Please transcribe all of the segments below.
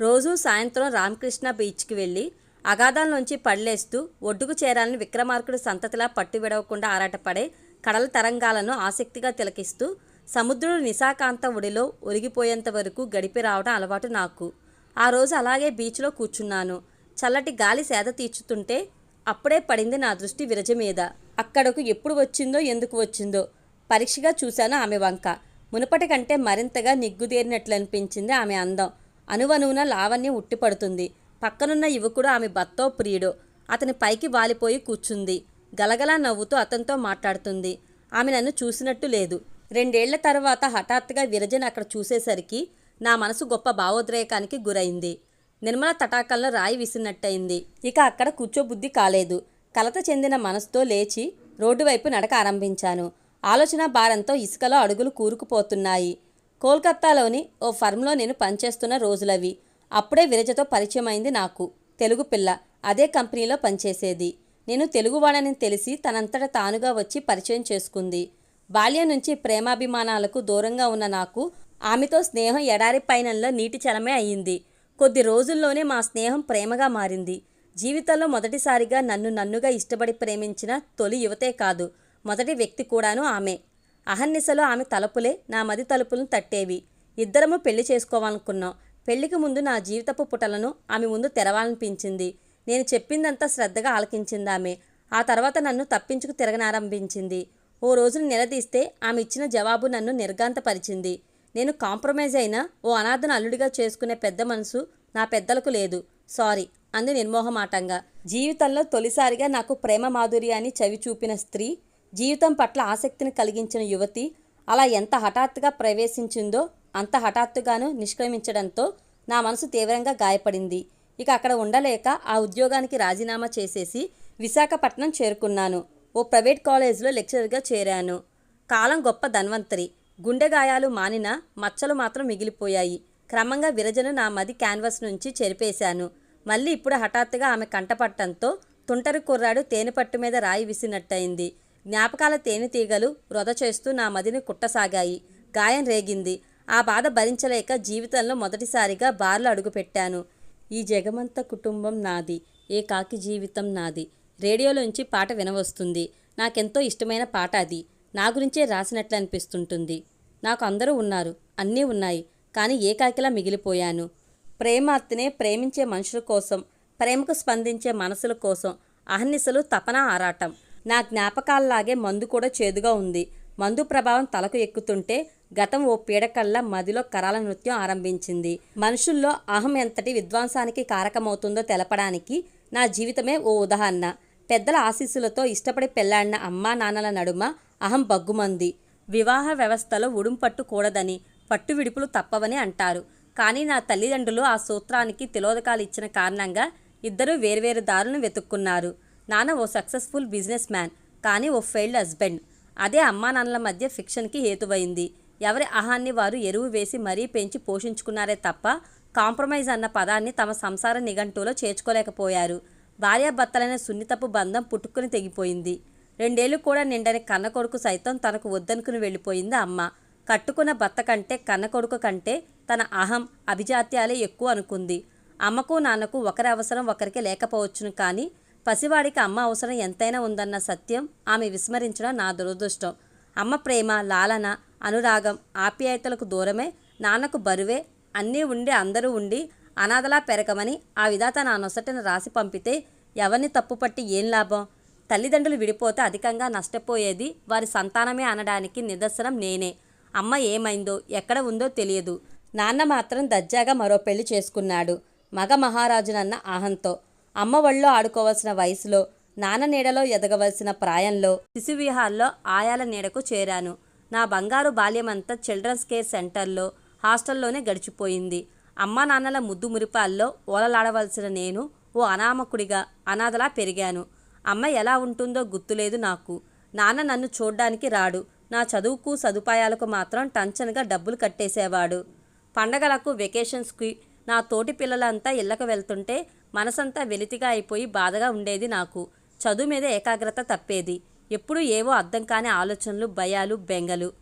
రోజూ సాయంత్రం రామకృష్ణ బీచ్కి వెళ్ళి అగాధంలోంచి పడలేస్తూ ఒడ్డుకు చేరాలని విక్రమార్కుడు సంతతిలా పట్టు విడవకుండా ఆరాటపడే కడల తరంగాలను ఆసక్తిగా తిలకిస్తూ సముద్రుడు నిశాకాంత ఒడిలో ఒరిగిపోయేంత వరకు గడిపి రావడం అలవాటు నాకు. ఆ రోజు అలాగే బీచ్లో కూర్చున్నాను. చల్లటి గాలి సేద తీర్చుతుంటే అప్పుడే పడింది నా దృష్టి విరజ మీద అక్కడకు ఎప్పుడు వచ్చిందో ఎందుకు వచ్చిందో పరీక్షగా చూశాను ఆమె వంక. మునుపటి కంటే మరింతగా నిగ్గుదేరినట్లు అనిపించింది ఆమె అందం. అనువనువున లావణ్యం ఉట్టిపడుతుంది. పక్కనున్న యువకుడు ఆమె భర్తో ప్రియుడో. అతని పైకి వాలిపోయి కూర్చుంది. గలగలా నవ్వుతూ అతనితో మాట్లాడుతుంది. ఆమె నన్ను చూసినట్టు లేదు. రెండేళ్ళ తర్వాత హఠాత్తుగా విరజన అక్కడ చూసేసరికి నా మనసు గొప్ప భావోద్రేకానికి గురైంది. నిర్మల తటాకంలో రాయి విసినట్టయింది ఇక అక్కడ కూర్చోబుద్ధి కాలేదు. కలత చెందిన మనసుతో లేచి రోడ్డు వైపు నడక ఆరంభించాను. ఆలోచన భారంతో ఇసుకలో అడుగులు కూరుకుపోతున్నాయి. కోల్కత్తాలోని ఓ ఫర్మ్లో నేను పనిచేస్తున్న రోజులవి. అప్పుడే విరజతో పరిచయమైంది నాకు. తెలుగు పిల్ల. అదే కంపెనీలో పనిచేసేది. నేను తెలుగువాడని తెలిసి తనంతట తానుగా వచ్చి పరిచయం చేసుకుంది. బాల్యం నుంచి ప్రేమాభిమానాలకు దూరంగా ఉన్న నాకు ఆమెతో స్నేహం ఎడారి పైనంలో నీటి చలమే అయ్యింది కొద్ది రోజుల్లోనే మా స్నేహం ప్రేమగా మారింది. జీవితంలో మొదటిసారిగా నన్ను నన్నుగా ఇష్టపడి ప్రేమించిన తొలి యువతే కాదు. మొదటి వ్యక్తి కూడాను ఆమె. అహర్నిశలో ఆమె తలుపులే నా మది తలుపులను తట్టేవి. ఇద్దరము పెళ్ళి చేసుకోవాలనుకున్నాం. పెళ్ళికి ముందు నా జీవితపు పుటలను ఆమె ముందు తెరవాలనిపించింది. నేను చెప్పిందంతా శ్రద్ధగా ఆలకించింది ఆమె. ఆ తర్వాత నన్ను తప్పించుకు తిరగనారంభించింది. ఓ రోజును నిలదీస్తే ఆమె ఇచ్చిన జవాబు నన్ను నిర్గాంతపరిచింది నేను కాంప్రమైజ్ అయినా ఓ అనాథను అల్లుడిగా చేసుకునే పెద్ద మనసు నా పెద్దలకు లేదు. సారీ అంది నిర్మోహమాటంగా. జీవితంలో తొలిసారిగా నాకు ప్రేమ మాధుర్యాన్ని చవి చూపిన స్త్రీ జీవితం పట్ల ఆసక్తిని కలిగించిన యువతి అలా ఎంత హఠాత్తుగా ప్రవేశించిందో అంత హఠాత్తుగాను నిష్క్రమించడంతో నా మనసు తీవ్రంగా గాయపడింది. ఇక అక్కడ ఉండలేక ఆ ఉద్యోగానికి రాజీనామా చేసేసి విశాఖపట్నం చేరుకున్నాను. ఓ ప్రైవేట్ కాలేజీలో లెక్చరర్గా చేరాను. కాలం గొప్ప ధన్వంతరి. గుండె గాయాలు మానిన మచ్చలు మాత్రం మిగిలిపోయాయి. క్రమంగా విరజను నా మది క్యాన్వాస్ నుంచి చెరిపేశాను. మళ్ళీ ఇప్పుడు హఠాత్తుగా ఆమె కంటపట్టడంతో తుంటరి కుర్రాడు తేనెపట్టు మీద రాయి విసినట్టయింది జ్ఞాపకాల తేనెతీగలు వృధ చేస్తూ నా మదిని కుట్టసాగాయి. గాయం రేగింది. ఆ బాధ భరించలేక జీవితంలో మొదటిసారిగా బార్లు అడుగుపెట్టాను. ఈ జగమంత కుటుంబం నాది. ఏ కాకి జీవితం నాది. రేడియోలోంచి పాట వినవస్తుంది. నాకెంతో ఇష్టమైన పాట అది. నా గురించే రాసినట్లు అనిపిస్తుంటుంది నాకు అందరూ ఉన్నారు. అన్నీ ఉన్నాయి. కానీ ఏకాకిలా మిగిలిపోయాను? ప్రేమార్తినే ప్రేమించే మనుషుల కోసం ప్రేమకు స్పందించే మనసుల కోసం అహర్నిశలు తపన ఆరాటం. నా జ్ఞాపకాల్లాగే మందు కూడా చేదుగా ఉంది. మందు ప్రభావం తలకు ఎక్కుతుంటే గతం ఓ పీడకల్లా మదిలో కరాల నృత్యం ఆరంభించింది. మనుషుల్లో అహం ఎంతటి విధ్వంసానికి కారకమవుతుందో తెలపడానికి నా జీవితమే ఓ ఉదాహరణ. పెద్దల ఆశీస్సులతో ఇష్టపడి పెళ్ళాడిన అమ్మా నాన్నల నడుమ అహం బగ్గుమంది. వివాహ వ్యవస్థలో ఉడుంపట్టు కూడదని పట్టు విడుపులు తప్పవని అంటారు. కానీ నా తల్లిదండ్రులు ఆ సూత్రానికి తిలోదకాలు ఇచ్చిన కారణంగా ఇద్దరూ వేర్వేరు దారులను వెతుక్కున్నారు. నాన్న ఓ సక్సెస్ఫుల్ బిజినెస్ మ్యాన్ కానీ ఓ ఫెయిల్డ్ హస్బెండ్. అదే అమ్మా నాన్నల మధ్య ఫిక్షన్కి హేతువైంది. ఎవరి అహాన్ని వారు ఎరువు వేసి మరీ పెంచి పోషించుకున్నారే తప్ప కాంప్రమైజ్ అన్న పదాన్ని తమ సంసార నిఘంటువులో చేర్చుకోలేకపోయారు. భార్యాభర్తలైన సున్నితపు బంధం పుట్టుకుని తెగిపోయింది. రెండేళ్ళు కూడా నిండని కన్న కొడుకు సైతం తనకు వద్దనుకుని వెళ్ళిపోయింది అమ్మ. కట్టుకున్న భర్త కంటే కన్న కొడుకు కంటే తన అహం అభిజాత్యాలే ఎక్కువ అనుకుంది. అమ్మకు నాన్నకు ఒకరి అవసరం ఒకరికి లేకపోవచ్చును కానీ పసివాడికి అమ్మ అవసరం ఎంతైనా ఉందన్న సత్యం ఆమె విస్మరించడం నా దురదృష్టం. అమ్మ ప్రేమ లాలన అనురాగం ఆప్యాయతలకు దూరమే నాన్నకు బరువే అన్నీ ఉండి అందరూ ఉండి అనాథలా పెరగమని ఆ విధాత నా నొసటిని రాసి పంపితే ఎవరిని తప్పుపట్టి ఏం లాభం? తల్లిదండ్రులు విడిపోతే అధికంగా నష్టపోయేది వారి సంతానమే అనడానికి నిదర్శనం నేనే. అమ్మ ఏమైందో ఎక్కడ ఉందో తెలియదు. నాన్న మాత్రం దర్జాగా మరో పెళ్ళి చేసుకున్నాడు. మగ మహారాజునన్న ఆహంతో. అమ్మ ఒళ్ళో ఆడుకోవాల్సిన వయసులో నాన్న నీడలో ఎదగవలసిన ప్రాయంలో శిశువిహాల్లో ఆయాల నీడకు చేరాను. నా బంగారు బాల్యమంతా చిల్డ్రన్స్ కేర్ సెంటర్లో హాస్టల్లోనే గడిచిపోయింది. అమ్మా నాన్నల ముద్దు మురిపాల్లో ఓలలాడవలసిన నేను ఓ అనామకుడిగా అనాథలా పెరిగాను. అమ్మ ఎలా ఉంటుందో గుర్తులేదు నాకు. నాన్న నన్ను చూడ్డానికి రాడు. నా చదువుకు సదుపాయాలకు మాత్రం టంచన్గా డబ్బులు కట్టేసేవాడు. పండగలకు వెకేషన్స్కి నా తోటి పిల్లలంతా ఇళ్ళకు వెళ్తుంటే మనసంతా వెలితిగా అయిపోయి బాధగా ఉండేది నాకు. చదువు మీద ఏకాగ్రత తప్పేది. ఎప్పుడూ ఏవో అర్థం కాని ఆలోచనలు భయాలు బెంగలు.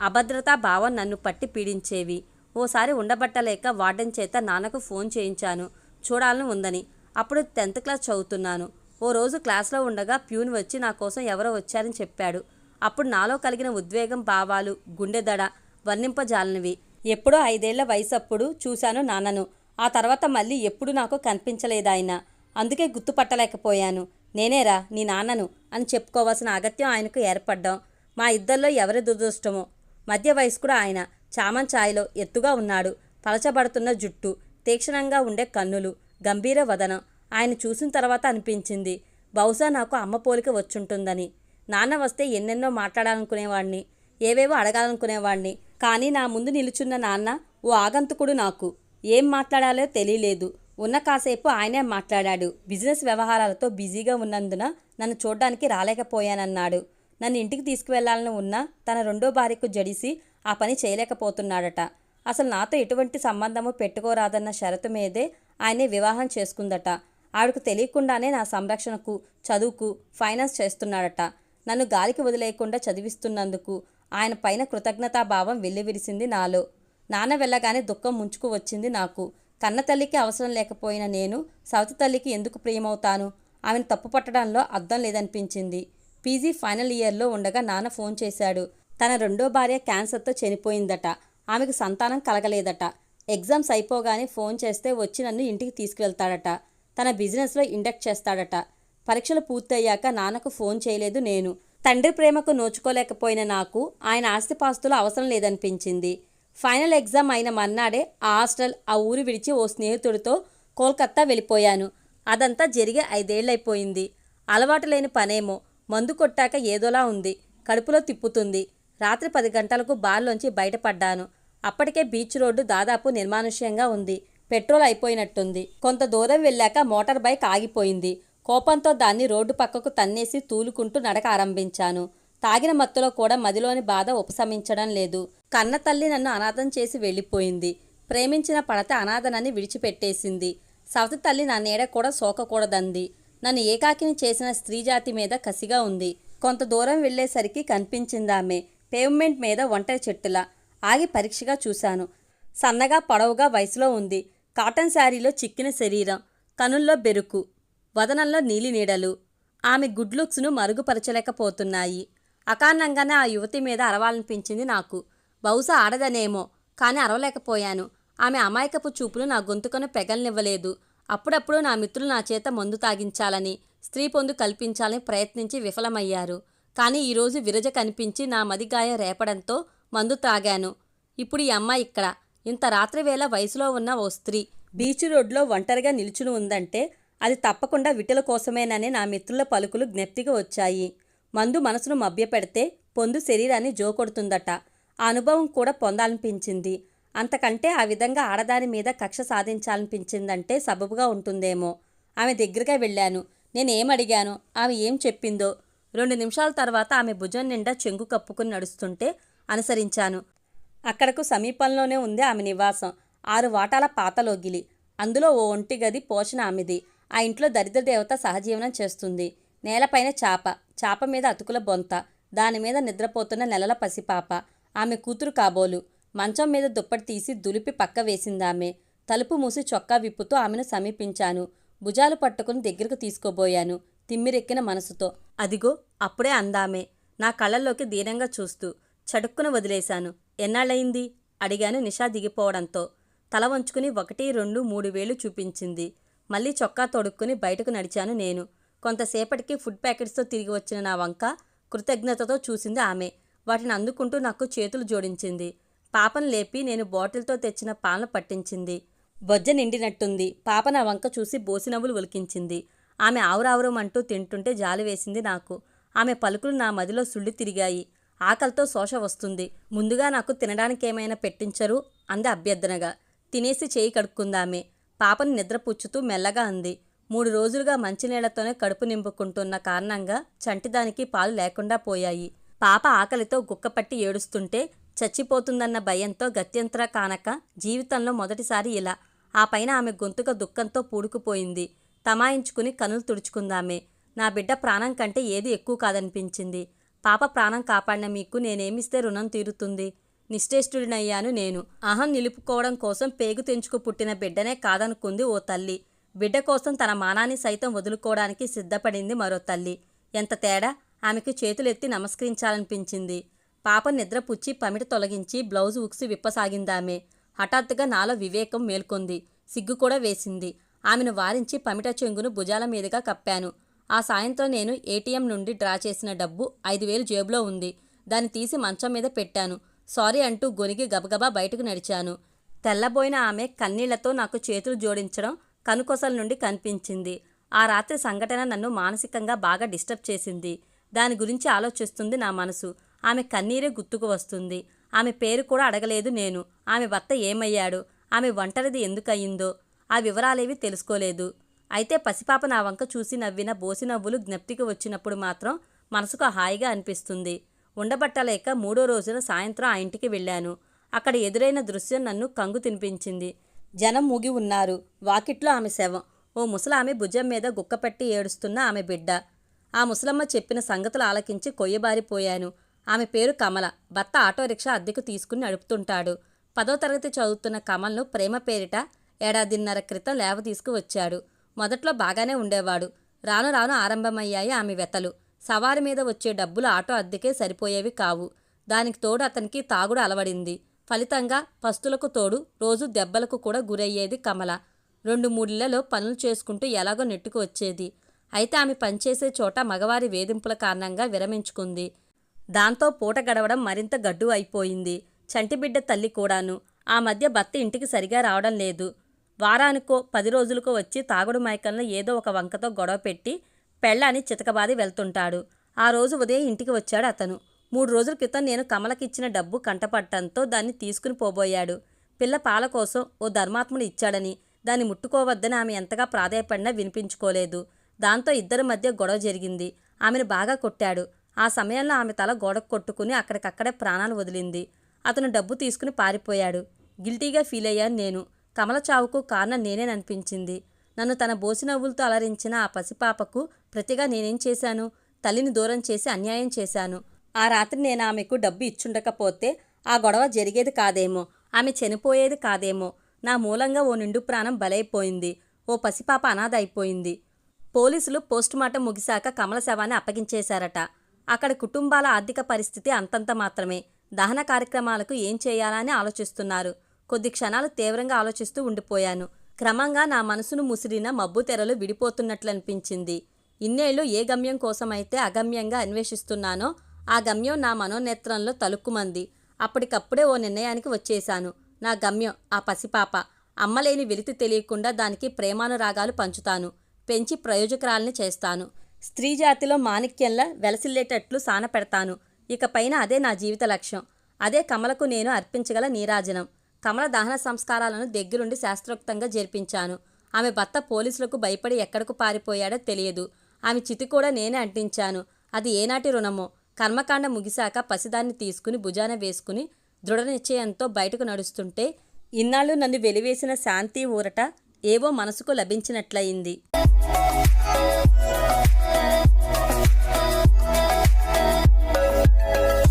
అభద్రతా భావం నన్ను పట్టి పీడించేవి. ఓసారి ఉండబట్టలేక వార్డెన్ చేత నాన్నకు ఫోన్ చేయించాను. చూడాలని ఉందని. అప్పుడు టెన్త్ క్లాస్ చదువుతున్నాను. ఓ రోజు క్లాస్లో ఉండగా ప్యూన్ వచ్చి నా కోసం ఎవరో వచ్చారని చెప్పాడు. అప్పుడు నాలో కలిగిన ఉద్వేగం భావాలు గుండెదడ వర్ణింపజాలనివి. ఎప్పుడో ఐదేళ్ళ వయసప్పుడు చూశాను నాన్నను. ఆ తర్వాత మళ్ళీ ఎప్పుడు నాకు కనిపించలేదు ఆయన. అందుకే గుర్తుపట్టలేకపోయాను. నేనేరా నీ నాన్నను అని చెప్పుకోవాల్సిన అగత్యం ఆయనకు ఏర్పడ్డాం. మా ఇద్దరిలో ఎవరి దురదృష్టమో. మధ్య వయస్కుడు ఆయన. చామన్ ఛాయలో ఎత్తుగా ఉన్నాడు. పలచబడుతున్న జుట్టు తీక్షణంగా ఉండే కన్నులు గంభీర వదనం ఆయన చూసిన తర్వాత అనిపించింది. బహుశా నాకు అమ్మ పోలిక వచ్చుంటుందని. నాన్న వస్తే ఎన్నెన్నో మాట్లాడాలనుకునేవాడిని ఏవేవో అడగాలనుకునేవాడిని కానీ నా ముందు నిలుచున్న నాన్న ఓ ఆగంతుకుడు నాకు. ఏం మాట్లాడాలో తెలియలేదు. ఉన్న కాసేపు ఆయనే మాట్లాడాడు. బిజినెస్ వ్యవహారాలతో బిజీగా ఉన్నందున నన్ను చూడ్డానికి రాలేకపోయానన్నాడు. నన్ను ఇంటికి తీసుకువెళ్ళాలని ఉన్నా తన రెండో భార్యకు జడిసి ఆ పని చేయలేకపోతున్నాడట. అసలు నాతో ఎటువంటి సంబంధము పెట్టుకోరాదన్న షరతు మీదే ఆయనే వివాహం చేసుకుందట. ఆవిడకు తెలియకుండానే నా సంరక్షణకు చదువుకు ఫైనాన్స్ చేస్తున్నాడట. నన్ను గాలికి వదిలేయకుండా చదివిస్తున్నందుకు ఆయన పైన కృతజ్ఞతాభావం వెల్లివిరిసింది నాలో. నాన్న వెళ్ళగానే దుఃఖం ముంచుకు వచ్చింది నాకు. కన్న తల్లికి అవసరం లేకపోయిన నేను సవతి తల్లికి ఎందుకు ప్రియమవుతాను? ఆమెను తప్పు పట్టడంలో అర్థం లేదనిపించింది. పీజీ ఫైనల్ ఇయర్లో ఉండగా నాన్న ఫోన్ చేశాడు. తన రెండో భార్య క్యాన్సర్తో చనిపోయిందట. ఆమెకు సంతానం కలగలేదట. ఎగ్జామ్స్ అయిపోగానే ఫోన్ చేస్తే వచ్చి నన్ను ఇంటికి తీసుకువెళ్తాడట. తన బిజినెస్లో ఇండక్ట్ చేస్తాడట. పరీక్షలు పూర్తయ్యాక నాన్నకు ఫోన్ చేయలేదు నేను. తండ్రి ప్రేమకు నోచుకోలేకపోయిన నాకు ఆయన ఆస్తిపాస్తులు అవసరం లేదనిపించింది. ఫైనల్ ఎగ్జామ్ అయిన మర్నాడే ఆ హాస్టల్ ఆ ఊరు విడిచి ఓ స్నేహితుడితో కోల్కత్తా వెళ్ళిపోయాను. అదంతా జరిగి ఐదేళ్ళైపోయింది అలవాటు లేని పనేమో. మందు కొట్టాక ఏదోలా ఉంది. కడుపులో తిప్పుతుంది. రాత్రి పది గంటలకు బార్లోంచి బయటపడ్డాను. అప్పటికే బీచ్ రోడ్డు దాదాపు నిర్మానుష్యంగా ఉంది. పెట్రోల్ అయిపోయినట్టుంది. కొంత దూరం వెళ్ళాక మోటార్ బైక్ ఆగిపోయింది. కోపంతో దాన్ని రోడ్డు పక్కకు తన్నేసి తూలుకుంటూ నడక ఆరంభించాను. తాగిన మత్తులో కూడా మదిలోని బాధ ఉపశమించడం లేదు. కన్న తల్లి నన్ను అనాథం చేసి వెళ్ళిపోయింది. ప్రేమించిన పడత అనాథనని విడిచిపెట్టేసింది. సవతి తల్లి నా నీడ కూడా సోకకూడదంది. నన్ను ఏకాకిని చేసిన స్త్రీ జాతి మీద కసిగా ఉంది. కొంత దూరం వెళ్ళేసరికి కనిపించిందామె పేవ్మెంట్ మీద ఒంటరి చెట్టులా ఆగి పరీక్షగా చూశాను. సన్నగా పొడవుగా వయసులో ఉంది. కాటన్ శారీలో చిక్కిన శరీరం. కనుల్లో బెరుకు. వదనంలో నీలి నీడలు ఆమె గుడ్ లుక్స్ను మరుగుపరచలేకపోతున్నాయి. అకారణంగానే ఆ యువతి మీద అరవాలనిపించింది నాకు. బహుశా ఆడదనేమో కానీ అరవలేకపోయాను. ఆమె అమాయకపు చూపులు నా గొంతుకను పెగలనివ్వలేదు. అప్పుడప్పుడు నా మిత్రులు నా చేత మందు తాగించాలని స్త్రీ పొందు కల్పించాలని ప్రయత్నించి విఫలమయ్యారు. కానీ ఈరోజు విరజ కనిపించి నా మదిగాయం రేపడంతో మందు తాగాను. ఇప్పుడు ఈ అమ్మాయి ఇక్కడ. ఇంత రాత్రివేళ వయసులో ఉన్న ఓ స్త్రీ బీచ్ రోడ్లో ఒంటరిగా నిల్చుని ఉందంటే అది తప్పకుండా విటల కోసమేనని నా మిత్రుల పలుకులు జ్ఞప్తిగా వచ్చాయి. మందు మనసును మభ్యపెడితే పొందు శరీరాన్ని జోకొడుతుందట. ఆ అనుభవం కూడా పొందాలనిపించింది. అంతకంటే ఆ విధంగా ఆడదాని మీద కక్ష సాధించాలనిపించిందంటే సబబుగా ఉంటుందేమో. ఆమె దగ్గరగా వెళ్ళాను. నేనేం అడిగాను ఆమె ఏం చెప్పిందో? రెండు నిమిషాల తర్వాత ఆమె భుజం నిండా చెంగు కప్పుకుని నడుస్తుంటే అనుసరించాను. అక్కడకు సమీపంలోనే ఉంది ఆమె నివాసం. ఆరు వాటాల పాతలోగిలి. అందులో ఓ ఒంటి గది పోషణ ఆమెది. ఆ ఇంట్లో దరిద్ర దేవత సహజీవనం చేస్తుంది. నేలపైన చాప. చాప మీద అతుకుల బొంత దాని మీద నిద్రపోతున్న నెలల పసిపాప. ఆమె కూతురు కాబోలు. మంచం మీద దుప్పటి తీసి దులిపి పక్క వేసిందామె. తలుపు మూసి చొక్కా విప్పుతూ ఆమెను సమీపించాను. భుజాలు పట్టుకుని దగ్గరకు తీసుకోబోయాను తిమ్మిరెక్కిన మనసుతో. అదిగో అప్పుడే అందామే. నా కళ్ళల్లోకి దీనంగా చూస్తూ చడుక్కున వదిలేశాను. ఎన్నాళ్ళయింది? అడిగాను నిషా దిగిపోవడంతో. తల వంచుకుని ఒకటి రెండు మూడు వేలు చూపించింది. మళ్ళీ చొక్కా తొడుక్కుని బయటకు నడిచాను నేను. కొంతసేపటికి ఫుడ్ ప్యాకెట్స్తో తిరిగి వచ్చిన నా వంక కృతజ్ఞతతో చూసింది ఆమె. వాటిని అందుకుంటూ నాకు చేతులు జోడించింది. పాపను లేపి నేను బాటిల్తో తెచ్చిన పాలను పట్టించింది. బొజ్జ నిండినట్టుంది. పాప నా వంక చూసి బోసినవ్వులు ఒలికించింది ఆమె ఆవురావురమంటూ తింటుంటే జాలి వేసింది నాకు. ఆమె పలుకులు నా మదిలో సుళ్ళి తిరిగాయి. ఆకలితో శోష వస్తుంది. ముందుగా నాకు తినడానికి ఏమైనా పెట్టించరు అంది అభ్యర్థనగా. తినేసి చేయి కడుక్కుందామే. పాపను నిద్రపుచ్చుతూ మెల్లగా అంది. మూడు రోజులుగా మంచినీళ్ళతోనే కడుపు నింపుకుంటున్న కారణంగా చంటిదానికి పాలు లేకుండా పోయాయి. పాప ఆకలితో గుక్కపట్టి ఏడుస్తుంటే చచ్చిపోతుందన్న భయంతో గత్యంతర కానక జీవితంలో మొదటిసారి ఇలా. ఆ పైన ఆమె గొంతుక దుఃఖంతో పూడుకుపోయింది. తమాయించుకుని కనులు తుడుచుకుందామే. నా బిడ్డ ప్రాణం కంటే ఏది ఎక్కువ కాదనిపించింది. పాప ప్రాణం కాపాడిన మీకు నేనేమిస్తే రుణం తీరుతుంది. నిశ్చేష్టుడినయ్యాను నేను. అహం నిలుపుకోవడం కోసం పేగు తెంచుకు పుట్టిన బిడ్డనే కాదనుకుంది ఓ తల్లి. బిడ్డ కోసం తన మానాన్ని సైతం వదులుకోవడానికి సిద్ధపడింది మరో తల్లి. ఎంత తేడా? ఆమెకు చేతులెత్తి నమస్కరించాలనిపించింది. పాప నిద్రపుచ్చి పమిట తొలగించి బ్లౌజ్ ఉక్సి విప్పసాగిందామె. హఠాత్తుగా నాలో వివేకం మేల్కొంది. సిగ్గు కూడా వేసింది. ఆమెను వారించి పమిట చెంగును భుజాల మీదుగా కప్పాను. ఆ సాయంత్రం నేను ఏటీఎం నుండి డ్రా చేసిన డబ్బు ఐదు వేలు జేబులో ఉంది. దాన్ని తీసి మంచం మీద పెట్టాను. సారీ అంటూ గొనిగి గబగబా బయటకు నడిచాను. తెల్లబోయిన ఆమె కన్నీళ్ళతో నాకు చేతులు జోడించడం కనుకొసల నుండి కనిపించింది. ఆ రాత్రి సంఘటన నన్ను మానసికంగా బాగా డిస్టర్బ్ చేసింది. దాని గురించి ఆలోచిస్తుంది నా మనసు. ఆమె కన్నీరే గుర్తుకు వస్తుంది. ఆమె పేరు కూడా అడగలేదు నేను. ఆమె భర్త ఏమయ్యాడు? ఆమె ఒంటరిది ఎందుకయ్యిందో? ఆ వివరాలేవి తెలుసుకోలేదు. అయితే పసిపాప నా వంక చూసి నవ్విన బోసి నవ్వులు జ్ఞప్తికి వచ్చినప్పుడు మాత్రం మనసుకు హాయిగా అనిపిస్తుంది. ఉండబట్టలేక మూడో రోజున సాయంత్రం ఆ ఇంటికి వెళ్ళాను. అక్కడ ఎదురైన దృశ్యం నన్ను కంగు తినిపించింది. జనం మూగి ఉన్నారు. వాకిట్లో ఆమె శవం. ఓ ముసలామె భుజం మీద గుక్కపెట్టి ఏడుస్తున్న ఆమె బిడ్డ. ఆ ముసలమ్మ చెప్పిన సంగతులు ఆలకించి కొయ్యబారిపోయాను. ఆమె పేరు కమల. భర్త ఆటో రిక్షా అద్దెకు తీసుకుని నడుపుతుంటాడు. పదో తరగతి చదువుతున్న కమల్ను ప్రేమ పేరిట ఏడాదిన్నర క్రితం లేవ తీసుకువచ్చాడు. మొదట్లో బాగానే ఉండేవాడు. రాను రాను ఆరంభమయ్యాయి ఆమె వెతలు. సవారి మీద వచ్చే డబ్బులు ఆటో అద్దెకే సరిపోయేవి కావు. దానికి తోడు అతనికి తాగుడు అలవడింది. ఫలితంగా పస్తులకు తోడు రోజు దెబ్బలకు కూడా గురయ్యేది కమల. రెండు మూడిళ్ళలో పనులు చేసుకుంటూ ఎలాగో నెట్టుకు వచ్చేది. అయితే ఆమె పనిచేసే చోట మగవారి వేధింపుల కారణంగా విరమించుకుంది. దాంతో పూట గడవడం మరింత గడ్డు అయిపోయింది. చంటిబిడ్డ తల్లి కూడాను. ఆ మధ్య భర్త ఇంటికి సరిగా రావడం లేదు. వారానికో పది రోజులకో వచ్చి తాగుడు మైకంలో ఏదో ఒక వంకతో గొడవ పెట్టి పెళ్ళాని చితకబాది వెళ్తుంటాడు. ఆ రోజు ఉదయం ఇంటికి వచ్చాడు అతను. మూడు రోజుల క్రితం నేను కమలకిచ్చిన డబ్బు కంటపట్టంతో దాన్ని తీసుకుని పోబోయాడు. పిల్ల పాల కోసం ఓ ధర్మాత్ముడు ఇచ్చాడని దాన్ని ముట్టుకోవద్దని ఆమె ఎంతగా ప్రాధాయపడినా వినిపించుకోలేదు. దాంతో ఇద్దరి మధ్య గొడవ జరిగింది. ఆమెను బాగా కొట్టాడు. ఆ సమయంలో ఆమె తల గోడకు కొట్టుకుని అక్కడికక్కడే ప్రాణాలు వదిలింది. అతను డబ్బు తీసుకుని పారిపోయాడు. గిల్టీగా ఫీల్ అయ్యాను నేను. కమల చావుకు కారణం నేనేననిపించింది. నన్ను తన బోసినవ్వులతో అలరించిన ఆ పసిపాపకు ప్రతిగా నేనేం చేశాను? తల్లిని దూరం చేసి అన్యాయం చేశాను. ఆ రాత్రి నేను ఆమెకు డబ్బు ఇచ్చుండకపోతే ఆ గొడవ జరిగేది కాదేమో ఆమె చనిపోయేది కాదేమో. నా మూలంగా ఓ నిండు ప్రాణం బలైపోయింది ఓ పసిపాప అనాథ అయిపోయింది పోలీసులు పోస్టుమార్టం ముగిశాక కమల శవాన్ని అప్పగించేశారట. అక్కడ కుటుంబాల ఆర్థిక పరిస్థితి అంతంత మాత్రమే. దహన కార్యక్రమాలకు ఏం చేయాలని ఆలోచిస్తున్నారు. కొద్ది క్షణాలు తీవ్రంగా ఆలోచిస్తూ ఉండిపోయాను. క్రమంగా నా మనసును ముసిరిన మబ్బు తెరలు విడిపోతున్నట్లనిపించింది. ఇన్నేళ్ళు ఏ గమ్యం కోసమైతే అగమ్యంగా అన్వేషిస్తున్నానో ఆ గమ్యం నా మనోనేత్రంలో తలుక్కుమంది. అప్పటికప్పుడే ఓ నిర్ణయానికి వచ్చేశాను. నా గమ్యం ఆ పసిపాప. అమ్మలేని వెలితి తెలియకుండా దానికి ప్రేమానురాగాలు పంచుతాను. పెంచి ప్రయోజకరాలని చేస్తాను. స్త్రీ జాతిలో మాణిక్యంలా వెలసిల్లేటట్లు సాన పెడతాను. ఇకపైన అదే నా జీవిత లక్ష్యం. అదే కమలకు నేను అర్పించగల నీరాజనం. కమల దహన సంస్కారాలను దగ్గరుండి శాస్త్రోక్తంగా జరిపించాను. ఆమె భర్త పోలీసులకు భయపడి ఎక్కడకు పారిపోయాడో తెలియదు. ఆమె చితి కూడా నేనే అంటించాను. అది ఏనాటి రుణమో? కర్మకాండ ముగిశాక పసిదాన్ని తీసుకుని భుజాన వేసుకుని దృఢ నిశ్చయంతో బయటకు నడుస్తుంటే ఇన్నాళ్ళు నన్ను వెలివేసిన శాంతి ఊరట ఏవో మనసుకు లభించినట్లయింది.